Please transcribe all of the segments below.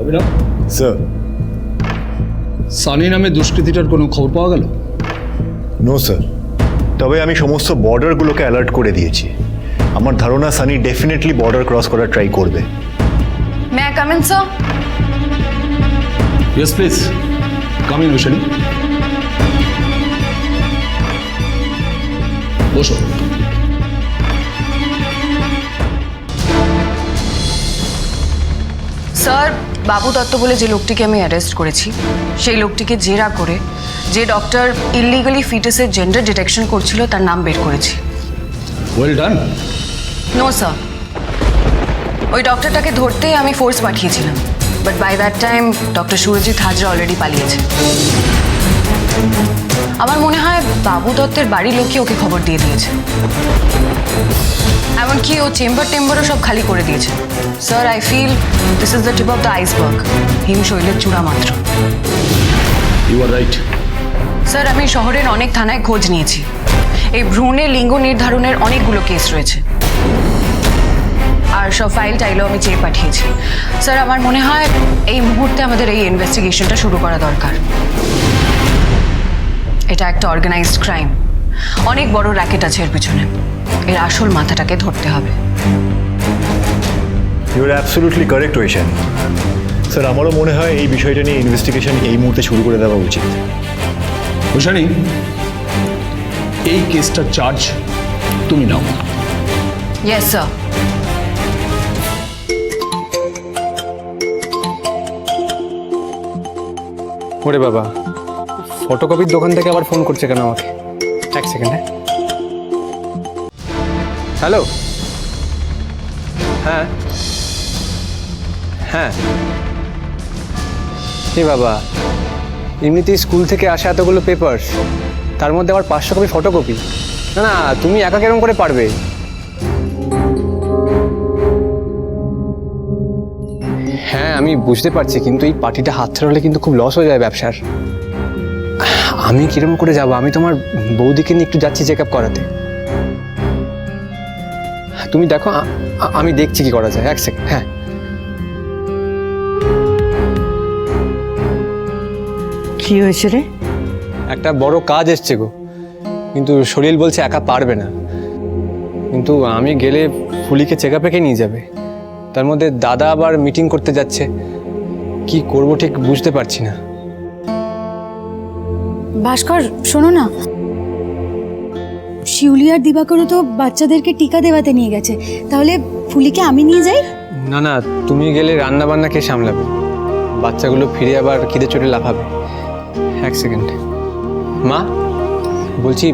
অভিনব। স্যার সানি নামে দুষ্কৃতিটার কোনো খবর পাওয়া গেল? নো স্যার তবে আমি সমস্ত বর্ডারগুলোকে অ্যালার্ট করে দিয়েছি। আমার ধারণা সানি ডেফিনেটলি বর্ডার ক্রস করার ট্রাই করবে। May I come in sir yes please come in বসো স্যার বাবু দত্ত বলে যে লোকটিকে আমি অ্যারেস্ট করেছি সেই লোকটিকে জেরা করে যে ডক্টর ইলিগালি ফিটাসের জেন্ডার ডিটেকশন করছিল তার নাম বের করেছি। ওয়েল ডান নো স্যার ওই ডক্টরটাকে ধরতেই আমি ফোর্স পাঠিয়েছিলাম but by that time doctor Surajit Hazra already পালিয়েছে। আমার মনে হয় বাবু দত্তের বাড়ির লোকই ওকে খবর দিয়ে দিয়েছে। এমনকি ও চেম্বার টেম্বারও সব খালি করে দিয়েছে। Sir I feel this is the tip of the iceberg হিম শৈলের চূড়া মাত্র। ইউ আর রাইট স্যার আমি শহরের অনেক থানায় খোঁজ নিয়েছি। এই ভ্রূণে লিঙ্গ নির্ধারণের অনেকগুলো কেস রয়েছে। আর সব ফাইল টাইলও আমি চেয়ে পাঠিয়েছি। স্যার আমার মনে হয় এই মুহূর্তে আমাদের এই ইনভেস্টিগেশনটা শুরু করা দরকার। এটা একটা অর্গানাইজড ক্রাইম অনেক বড় র্যাকেট আছে এর পিছনে। এর আসল মাথাটাকে ধরতে হবে। ইউ আর অ্যাবসলিউটলি কারেক্ট ওয়েশন স্যার আমারও মনে হয় এই বিষয়টা নিয়ে ইনভেস্টিগেশন এই মুহূর্তে শুরু করে দেওয়া উচিত। ঐশানী এই কেসটার চার্জ তুমি নাও। ইয়েস স্যার ওরে বাবা ফটোকপির দোকান থেকে আবার ফোন করছে কেন আমাকে? এক সেকেন্ড হ্যাঁ। হ্যালো হ্যাঁ। হ্যাঁ। এ বাবা এমনিতেই স্কুল থেকে আসা এতগুলো পেপার্স তার মধ্যে আবার পাঁচশো কপি ফটোকপি না না তুমি একা কেরম করে পারবে? হ্যাঁ আমি বুঝতে পারছি কিন্তু এই পার্টিটা হাতছাড়া হলে কিন্তু খুব লস হয়ে যায় ব্যবসার। আমি কিরম করে যাব? আমি তোমার বৌদিকে নিয়ে একটু যাচ্ছি চেক আপ করাতে। তুমি দেখো আমি দেখছি কি করা যায়। এক সেকেন্ড হ্যাঁ। কি হয়েছে রে? একটা বড় কাজ এসছে গো। কিন্তু শরীর বলছে একা পারবে না। কিন্তু আমি গেলে ফুলিকে চেক আপে কে নিয়ে যাবে? তার মধ্যে দাদা আবার মিটিং করতে যাচ্ছে। কি করব ঠিক বুঝতে পারছি না। ভাস্কর শোনো না। শিউলি আর দিবাকরও তো বাচ্চাদেরকে টিকা দেওয়াতে নিয়ে গেছে। তাহলে ফুলিকে আমি নিয়ে যাই? না না তুমি গেলে রান্না বান্না কে সামলাবে? বাচ্চাগুলো ফিরে আবার খিদে চোটে লাফাবে। এক সেকেন্ড। মা বলছি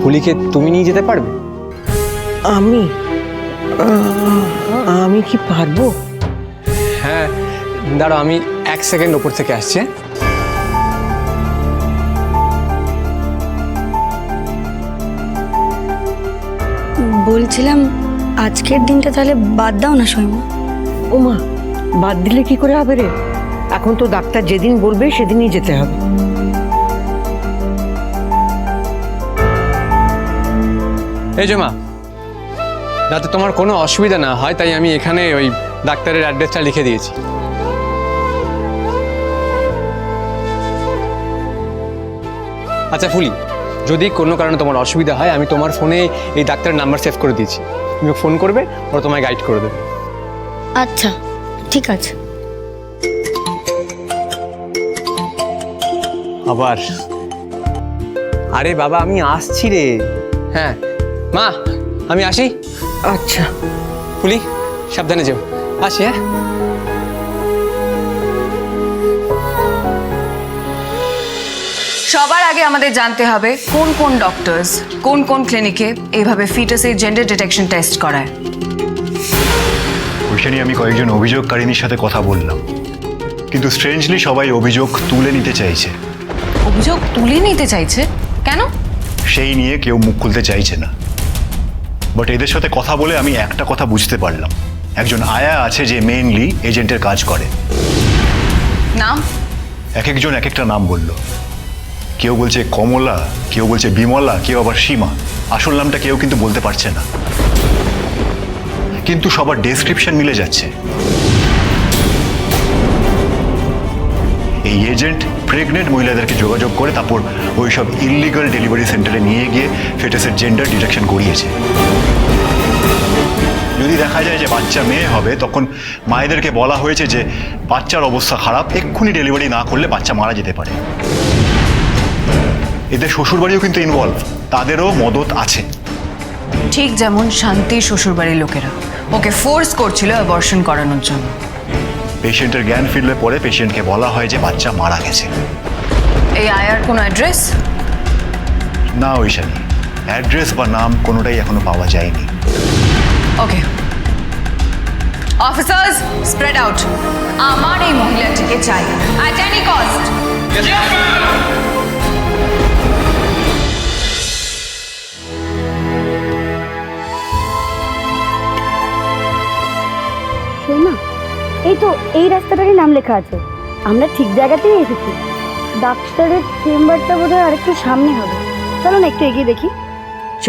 ফুলিকে তুমি নিয়ে যেতে পারবে? আমি? আমি কি পারব? হ্যাঁ দাঁড়াও আমি এক সেকেন্ড ওপর থেকে আসছি হ্যাঁ? বলছিলাম আজকের দিনটা তাহলে বাদ দাও না সৈমা ওমা বাদ দিলে কি করে হবে রে? এখন তো ডাক্তার যেদিন বলবে সেদিনই যেতে হবে। এই যে মা যাতে তোমার কোনো অসুবিধা না হয় তাই আমি এখানে ওই ডাক্তারের অ্যাড্রেসটা লিখে দিয়েছি। আচ্ছা ফুলি যদি কোনো কারণে তোমার অসুবিধা হয় আমি তোমার ফোনে এই ডাক্তারের নাম্বার সেভ করে দিয়েছি। তুমি ফোন করবে ওরা তোমায় গাইড করে দেবে। আচ্ছা ঠিক আছে। আবার। আরে বাবা আমি আসছি রে। হ্যাঁ। মা আমি আসি। আচ্ছা। ফুলি সাবধানে যেও। আসি হ্যাঁ? সবার আগে আমাদের জানতে হবে কোন কোন ডক্টরস কোন কোন ক্লিনিকে এইভাবে ফিটাসের জেন্ডার ডিটেকশন টেস্ট করায়। ওইটা নিয়ে আমি কয়েকজন অভিযোগকারিনীর সাথে কথা বললাম। কিন্তু স্ট্রেঞ্জলি সবাই অভিযোগ তুলে নিতে চাইছে। অভিযোগ তুলে নিতে চাইছে? কেন? সেই নিয়ে কেউ মুখ খুলতে চাইছে না। বাট এদের সাথে কথা বলে আমি একটা কথা বুঝতে পারলাম। একজন আয়া আছে যে মেইনলি এজেন্টের কাজ করে। নাম? এক একজন এক একটা নাম বলল। কেউ বলছে কমলা, কেউ বলছে বিমলা, কেউ আবার সীমা। আসল নামটা কেউ কিন্তু বলতে পারছে না। কিন্তু সবার ডেসক্রিপশন মিলে যাচ্ছে। এই এজেন্ট প্রেগনেন্ট মহিলাদেরকে যোগাযোগ করে তারপর ওই সব ইলিগাল ডেলিভারি সেন্টারে নিয়ে গিয়ে ফেটাসের জেন্ডার ডিটেকশন করিয়েছে। যদি দেখা যায় যে বাচ্চা মেয়ে হবে, তখন মায়েদেরকে বলা হয়েছে যে বাচ্চার অবস্থা খারাপ, এক্ষুনি ডেলিভারি না করলে বাচ্চা মারা যেতে পারে। এদের শ্বশুরবাড়িও কিন্তু ইনভলভ তাদেরও মদত আছে। ঠিক যেমন শান্তির শ্বশুরবাড়ির লোকেরা। ওকে ফোর্স করছিল অ্যাবর্শন করানোর জন্য। পেশেন্টের জ্ঞান ফিরলে পরে পেশেন্টকে বলা হয় যে বাচ্চা মারা গেছে। এই আয়ার কোনো অ্যাড্রেস না ঐশানী। অ্যাড্রেস বা নাম কোনোটাই এখনও পাওয়া যায়নি। ওকে অফিসার্স স্প্রেড আউট আমার এই মহিলাটিকে চাই। অ্যাট এনি কস্ট এই তো এই রাস্তাটারই নাম লেখা আছে। আমরা ঠিক জায়গাতেই এসেছি। ডাক্তারের চেম্বারটা বোধহয় আরেকটু সামনে হবে। চলো না একটু এগিয়ে দেখি। চ।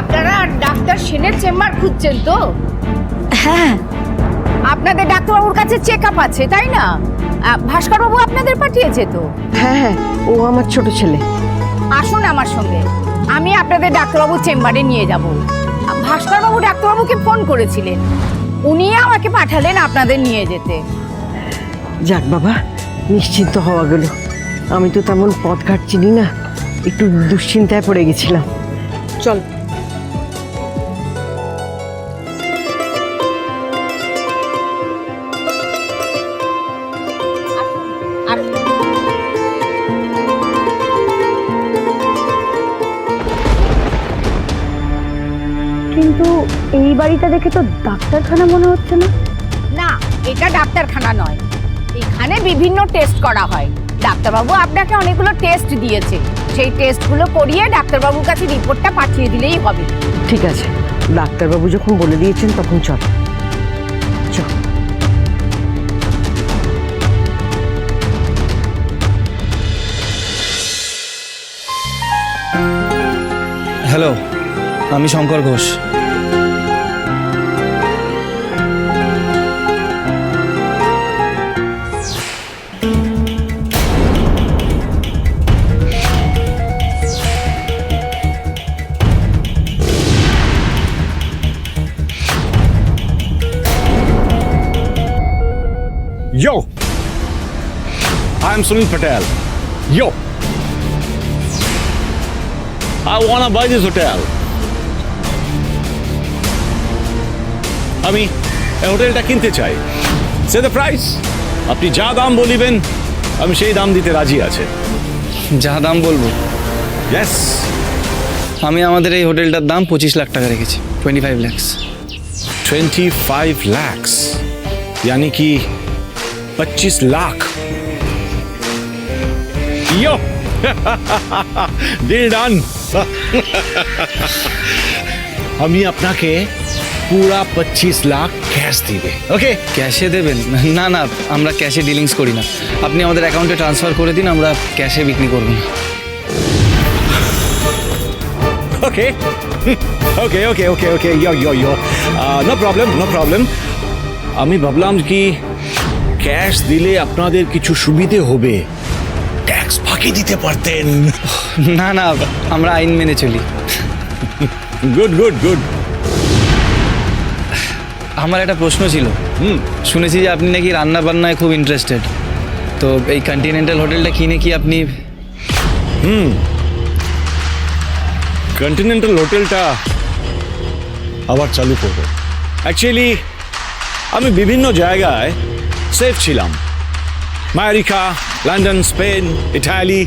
আপনারা ডাক্তার সেনের চেম্বার খুঁজছেন তো? হ্যাঁ আপনাদের ডাক্তারবাবুর কাছে চেক আপ আছে তাই না? ভাস্করবাবু আপনাদের পাঠিয়েছে তো? হ্যাঁ হ্যাঁ ও আমার ছোট ছেলে। আসুন আমার সঙ্গে। আমি আপনাদের ডাক্তারবাবুর চেম্বারে নিয়ে যাব। ভাস্করবাবু ডাক্তারবাবুকে ফোন করেছিলেন। উনি আমাকে পাঠালেন আপনাদের নিয়ে যেতে। যাক বাবা নিশ্চিন্ত হওয়া গেল। আমি তো তেমন পথঘাট চিনি না একটু দুশ্চিন্তায় পড়ে গেছিলাম। চল কিন্তু এই বাড়িটা দেখে তো ডাক্তারখানা মনে হচ্ছে না। না এটা ডাক্তারখানা নয়। এখানে বিভিন্ন টেস্ট করা হয়। ডাক্তারবাবু আপনাকে অনেকগুলো টেস্ট দিয়েছে। সেই টেস্টগুলো করিয়ে ডাক্তারবাবুর কাছে রিপোর্টটা পাঠিয়ে দিলেই হবে। ঠিক আছে। ডাক্তারবাবু যখন বলে দিয়েছেন তখন চল। চল। হ্যালো আমি Shankar Ghosh. I'm Sunil Patel. Yo! I wanna buy this hotel. আমি এই হোটেলটা কিনতে চাই সে দ্য প্রাইস আপনি যা দাম বলিবেন আমি সেই দাম দিতে রাজি আছে যা দাম বলবো ইয়েস আমি আমাদের এই হোটেলটার দাম পঁচিশ লাখ টাকা রেখেছি twenty five lakhs twenty five lakhs यानी कि पच्चीस लाख यो ডিল ডান আমি আপনাকে পুরা পঁচিশ লাখ ক্যাশ দিবে ওকে ক্যাশে দেবেন না না আমরা ক্যাশে ডিলিংস করি না আপনি আমাদের অ্যাকাউন্টে ট্রান্সফার করে দিন আমরা ক্যাশে বিক্রি করব না okay okay okay okay okay yo yo yo no problem no problem আমি ভাবলাম কি ক্যাশ দিলে আপনাদের কিছু সুবিধে হবে ট্যাক্স ফাঁকি দিতে পারতেন। না না আমরা আইন মেনে চলি। গুড গুড গুড আমার একটা প্রশ্ন ছিল। হুম। শুনেছি যে আপনি নাকি রান্না বান্নায় খুব ইন্টারেস্টেড তো এই কন্টিনেন্টাল হোটেলটা কিনে কি আপনি কন্টিনেন্টাল হোটেলটা আবার চালু করব। অ্যাকচুয়ালি আমি বিভিন্ন জায়গায় সেফ ছিলাম। America London Spain Italy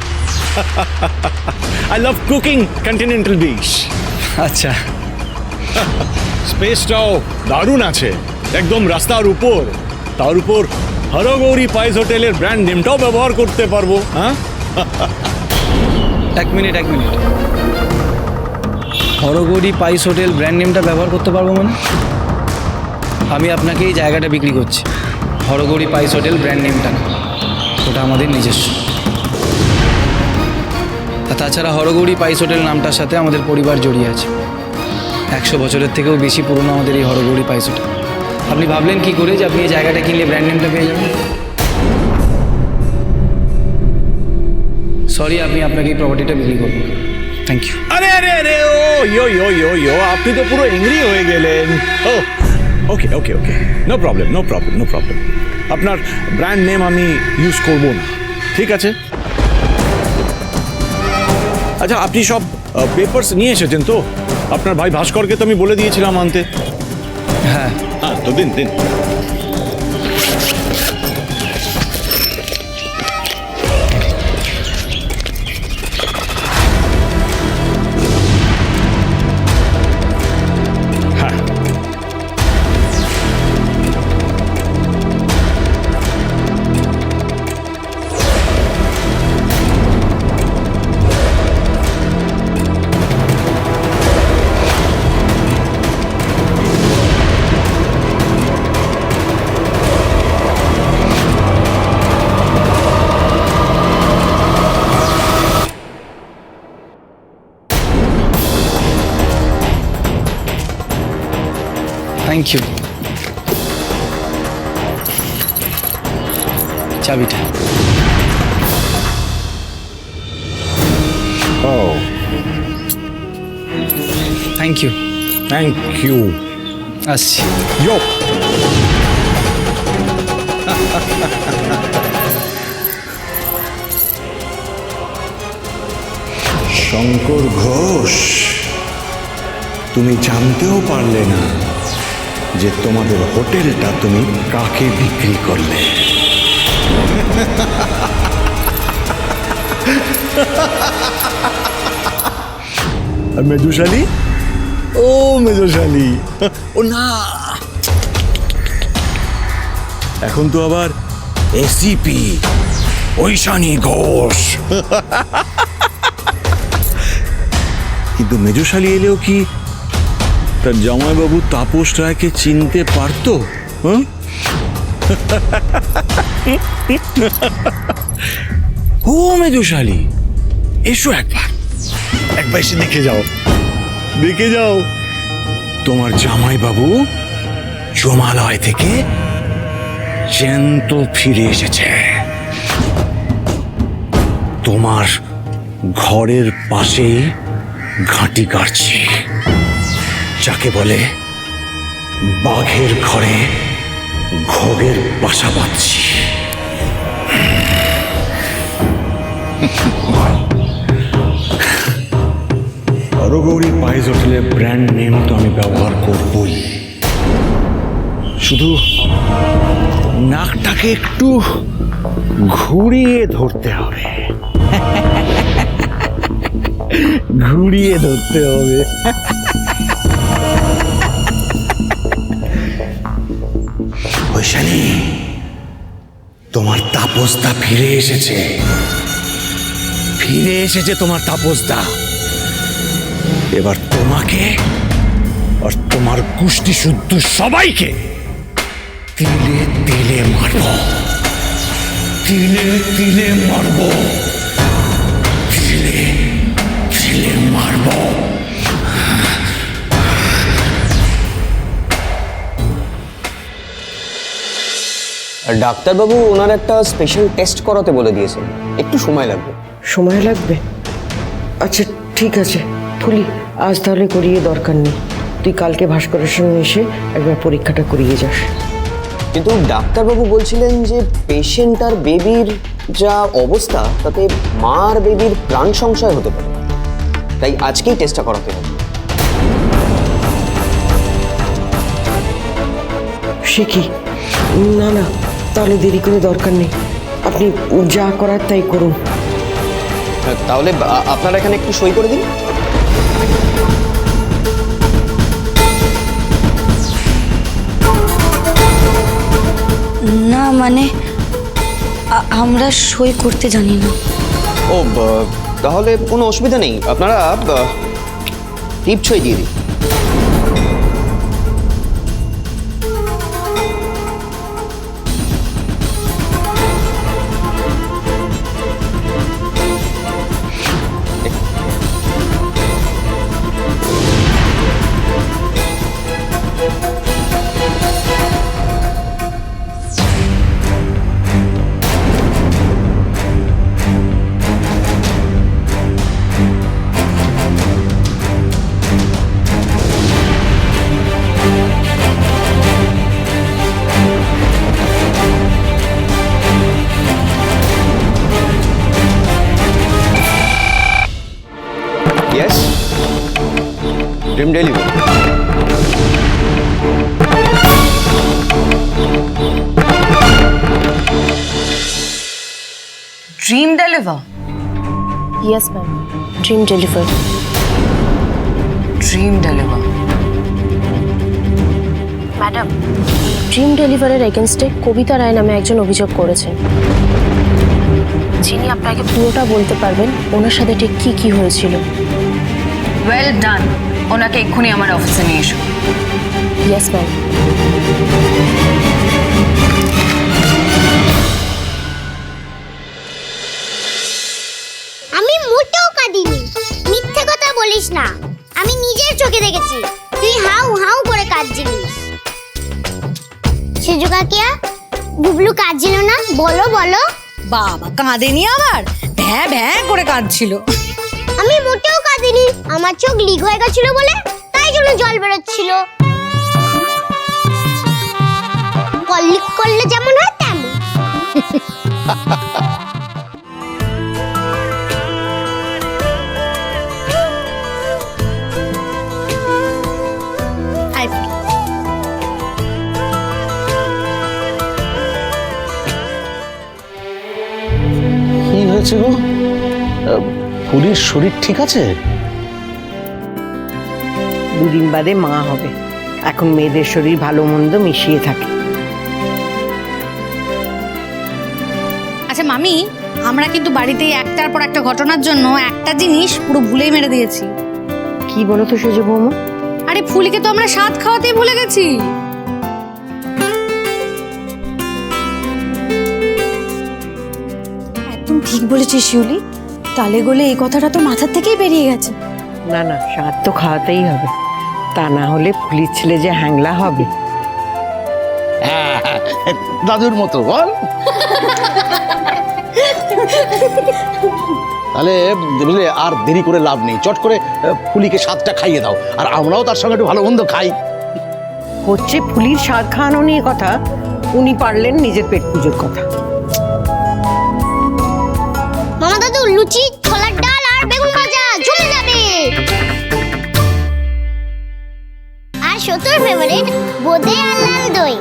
I love cooking continental dish আচ্ছা। স্পেসটাও দারুণ আছে। একদম রাস্তার উপর। তার উপর হরগৌরী পাইস হোটেলের ব্র্যান্ড নেমটাও ব্যবহার করতে পারব হ্যাঁ? এক মিনিট এক মিনিট। হরগৌরী পাইস হোটেল ব্র্যান্ড নেমটা ব্যবহার করতে পারব মানে? আমি আপনাকে এই জায়গাটা বিক্রি করছি। হরগৌরী পাইস হোটেল ব্র্যান্ড নেমটা না ওটা আমাদের নিজস্ব। আর তাছাড়া হরগৌরী পাইস হোটেল নামটার সাথে আমাদের পরিবার জড়িয়ে আছে। একশো বছরের থেকেও বেশি পুরনো আমাদের এই হরগৌরী পাইস হোটেল। আপনি ভাবলেন কি করে যে আপনি এই জায়গাটা কিনলে ব্র্যান্ড নেমটা পেয়ে যাবেন? সরি আমি আপনাকে এই প্রপার্টিটা বিক্রি করব। থ্যাংক ইউ আরে আরে আরে, ও, ইয়ো ইয়ো ইয়ো ইয়ো, আপনি তো পুরো এংরি হয়ে গেলেন। ও okay okay okay no problem no problem no problem আপনার ব্র্যান্ড নেম আমি ইউজ করব না। ঠিক আছে? আচ্ছা আপনি সব পেপার্স নিয়ে এসেছেন তো? আপনার ভাই ভাস্করকে তো আমি বলে দিয়েছিলাম আনতে। হ্যাঁ। হ্যাঁ তো দিন দিন। থ্যাংক ইউ চাবিটা ও থ্যাংক ইউ থ্যাংক ইউ আসছি ইয়ো শঙ্কর ঘোষ তুমি জানতেও পারলে না যে তোমাদের হোটেলটা তুমি কাকে বিক্রি করলে? মেজুশালী? ও মেজুশালী। ও, না। এখন তো আবার এসিপি, ঐশানী ঘোষ। কিন্তু মেজুশালী এলেও কি তার জামাইবাবু তাপস রায়কে চিনতে পারতো? হ্যাঁ? ও মেজুশালী এসো একবার। একবার এসে দেখে যাও। দেখে যাও। তোমার জামাইবাবু জমালয় থেকে জ্যান্ত ফিরে এসেছে। তোমার ঘরের পাশেই ঘাঁটি কাটছি। যাকে বলে বাঘের ঘরে ঘোগের বাসা বাঁধছি হরগৌরী পাইস হোটেলের ব্র্যান্ড নেম তো আমি ব্যবহার করবই। শুধু নাকটাকে একটু ঘুরিয়ে ধরতে হবে। ঘুরিয়ে ধরতে হবে। বৈশালী তোমার তাপসদা ফিরে এসেছে। ফিরে এসেছে তোমার তাপসদা। এবার তোমাকে আর তোমার কুষ্টি শুদ্ধ সবাইকে তিলে তিলে মারব। তিলে তিলে মারব। তিলে তিলে মারব। আর ডাক্তারবাবু ওনার একটা স্পেশাল টেস্ট করাতে বলে দিয়েছেন। একটু সময় লাগবে। সময় লাগবে? আচ্ছা ঠিক আছে। ফুলি আজ তাহলে করিয়ে দরকার নেই। তুই কালকে ভাস্করের সঙ্গে এসে একবার পরীক্ষাটা করিয়ে যাস। কিন্তু ডাক্তারবাবু বলছিলেন যে পেশেন্ট আর বেবির যা অবস্থা তাতে মা আর বেবির প্রাণ সংশয় হতে পারে। তাই আজকেই টেস্টটা করাতে হবে। সে কি? না না তাহলে দেরি করে দরকার নেই। আপনি যা করার তাই করুন। তাহলে আপনারা এখানে একটু সই করে দিন। না মানে আমরা সই করতে জানি না। ও ব- তাহলে কোনো অসুবিধা নেই। আপনারা টিপ ছই দিয়ে দিন। Dream delivery dream deliver yes ma'am dream deliver dream deliver madam dream ডেলিভারের এগেনস্টে কবিতা রায় নামে একজন অভিযোগ করেছেন। যিনি আপনাকে পুরোটা বলতে পারবেন ওনার সাথে ঠিক কি কি হয়েছিল। ওয়েল ডান ওনাকে এক্ষুনি আমার অফিসে নিয়ে এসো। ইয়েস ম্যাম আমি মোটেও কাঁদিনি। মিথ্যে কথা বলিস না। আমি নিজের চোখে দেখেছি। তুই হাউ হাউ করে কাঁদছিলিস। সেজু কাকিয়া গুবলু কাঁদছিল না? বলো বলো। বাবা কাঁদেনি আবার? ভ্যা ভ্যা করে কাঁদছিল। আমি মোটেও কাঁদিনি। আমার চোখ লিক হয়ে গেছিল বলে তাই জন্য জল বেরোচ্ছিল। কল্লিক করলে যেমন হয় তেমন। কি হয়েছে গো? ফুলির শরীর ঠিক আছে? দুদিন বাদে মা হবে। এখন মেয়েদের শরীর ভালো মন্দ মিশিয়ে থাকে। আচ্ছা মামি আমরা কিন্তু বাড়িতে একটার পর একটা ঘটনার জন্য একটা জিনিস পুরো ভুলেই মেরে দিয়েছি। কি বলো তো সেজে বৌমা? আরে ফুলিকে তো আমরা স্বাদ খাওয়াতেই ভুলে গেছি। একদম ঠিক বলেছিস শিউলি। তালে গোলে এই কথাটা তো মাথার থেকেই বেরিয়ে গেছে। না না স্বাদ তো খাওয়াতেই হবে। তা না হলে পুলিশ ছেলে যে হ্যাংলা হবে। হ্যাঁ, দাদুর মতো বল। তাহলে বুঝলে আর দেরি করে লাভ নেই। চট করে ফুলিকে স্বাদটা খাইয়ে দাও আর আমরাও তার সঙ্গে একটু ভালো মন্দ খাই। হচ্ছে ফুলির স্বাদ খাওয়ানো নিয়ে কথা উনি পারলেন নিজের পেট পুজোর কথা। লুচি ছোলার ডাল আর বেগুন ভাজা। জমে যাবে। আর সতুর ফেভারিট বোদে আর লাল দই।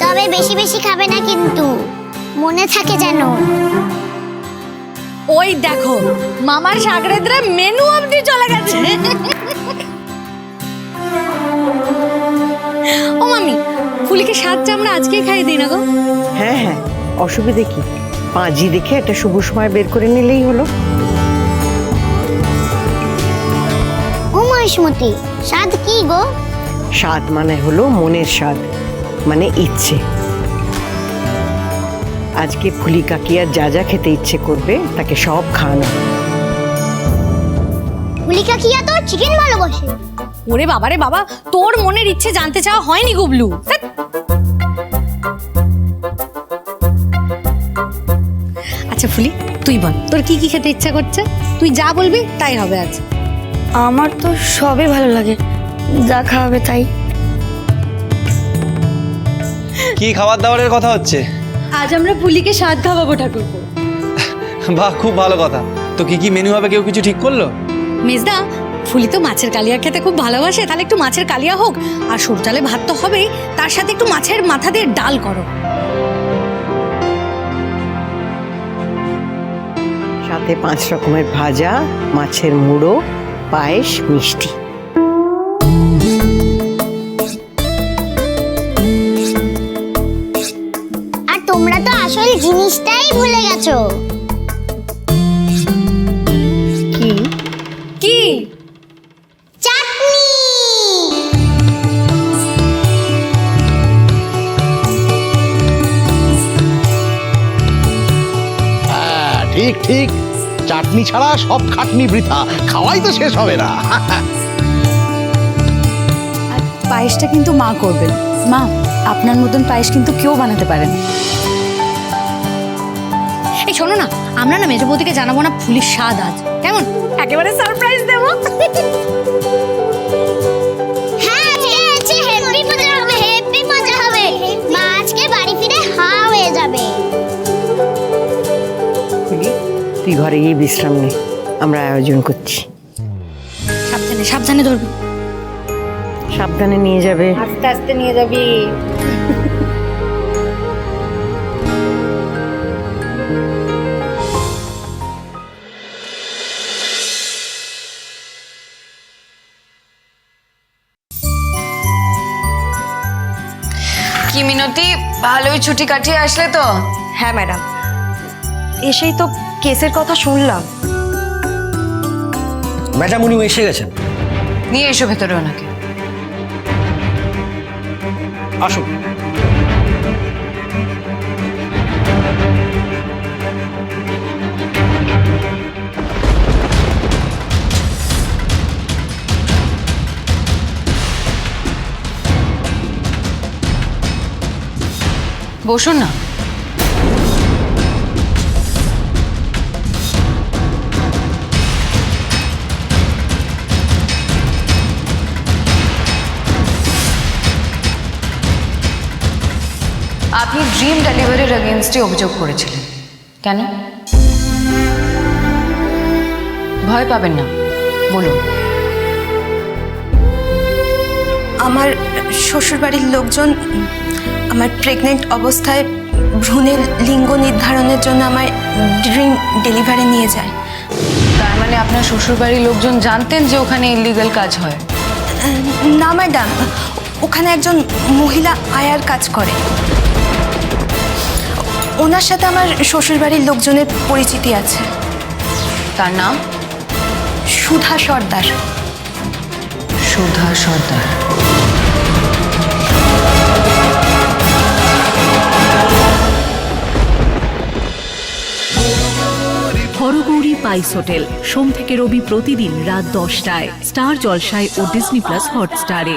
তবে বেশি বেশি খাবে না কিন্তু। মনে থাকে যেন। ওই দেখো মামার সাগরেদরা মেনু অবধি চলে গেছে। ও মামি ফুলিকে স্বাদটা আমরা আজকেই খাইয়ে দিই না গো? হ্যাঁ হ্যাঁ। অসুবিধে কি? পাঁজি দেখে একটা শুভ সময় বের করে নিলেই হলো। ও স্বাদ কি গো? স্বাদ মানে হলো মনের স্বাদ মানে ইচ্ছে। আজকে ফুলি কাকিয়ার যা যা খেতে ইচ্ছে করবে তাকে সব খাওয়ানো। ফুলিকা কিয়া তো চিকেন ভালোবাসে। ওরে বাবারে বাবা তোর মনের ইচ্ছে জানতে চাওয়া হয়নি গুবলু ধ্যাৎ। বল তোর কি কি খেতে ইচ্ছা করছে? তুই যা বলবি তাই হবে আজ। আমার তো সবই ভালো লাগে যা খাওয়াবে তাই। কি খাবার দাবারের কথা হচ্ছে? আজ আমরা পুলিকে স্বাদ খাওয়াবো ঠাকুরপো। বাহ খুব ভালো কথা। তো কি কি মেনু হবে কেউ কিছু ঠিক করল? মেজদা ফুলি তো মাছের কালিয়া খেতে খুব ভালোবাসে তাহলে একটু মাছের কালিয়া হোক। আর সরু চালে ভাত তো হবেই তার সাথে একটু মাছের মাথা দিয়ে ডাল করো। সাথে পাঁচ রকমের ভাজা মাছের মুড়ো পায়েস মিষ্টি। আর তোমরা তো আসল জিনিসটাই ভুলে গেছো। কি? কি? হ্যাঁ ঠিক ঠিক। চাটনি ছাড়া সব খাটনি বৃথা। খাওয়াই তো শেষ হবে না। পায়েসটা কিন্তু মা করবেন। মা আপনার মতন পায়েস কিন্তু কেউ বানাতে পারেন এই শোনো না আমরা না মেজবৌদিকে জানাব না ফুলির স্বাদ আজ। কেমন? একেবারে সারপ্রাইজ দেবো। তুই ঘরে গিয়ে বিশ্রাম নে। আমরা আয়োজন করছি। সাবধানে সাবধানে ধরবি। সাবধানে নিয়ে যাবে। আস্তে আস্তে নিয়ে যাবি। কি মিনতি? ভালোই ছুটি কাটিয়ে আসলে তো? হ্যাঁ ম্যাডাম। এসেই তো কেসের কথা শুনলাম। ম্যাডাম উনি এসে গেছেন। নিয়ে এসো ভেতরে ওনাকে। আসুন। বসুন না। আপনি ড্রিম ডেলিভারির এগেনস্টে অভিযোগ করেছিলেন। কেন? ভয় পাবেন না। বলুন। আমার শ্বশুরবাড়ির লোকজন আমার প্রেগনেন্ট অবস্থায় ভ্রূণের লিঙ্গ নির্ধারণের জন্য আমার ড্রিম ডেলিভারি নিয়ে যায়। তার মানে আপনার শ্বশুরবাড়ির লোকজন জানতেন যে ওখানে ইলিগাল কাজ হয়? না ম্যাডাম ওখানে একজন মহিলা আয়ার কাজ করে। ওনার সাথে আমার শ্বশুরবাড়ির লোকজনের পরিচিতি আছে। তার নাম? সুধা সর্দার। সুধা সর্দার। হরগৌরী পাইস হোটেল সোম থেকে রবি প্রতিদিন রাত দশটায় স্টার জলসায় ও ডিসনি প্লাস হটস্টারে।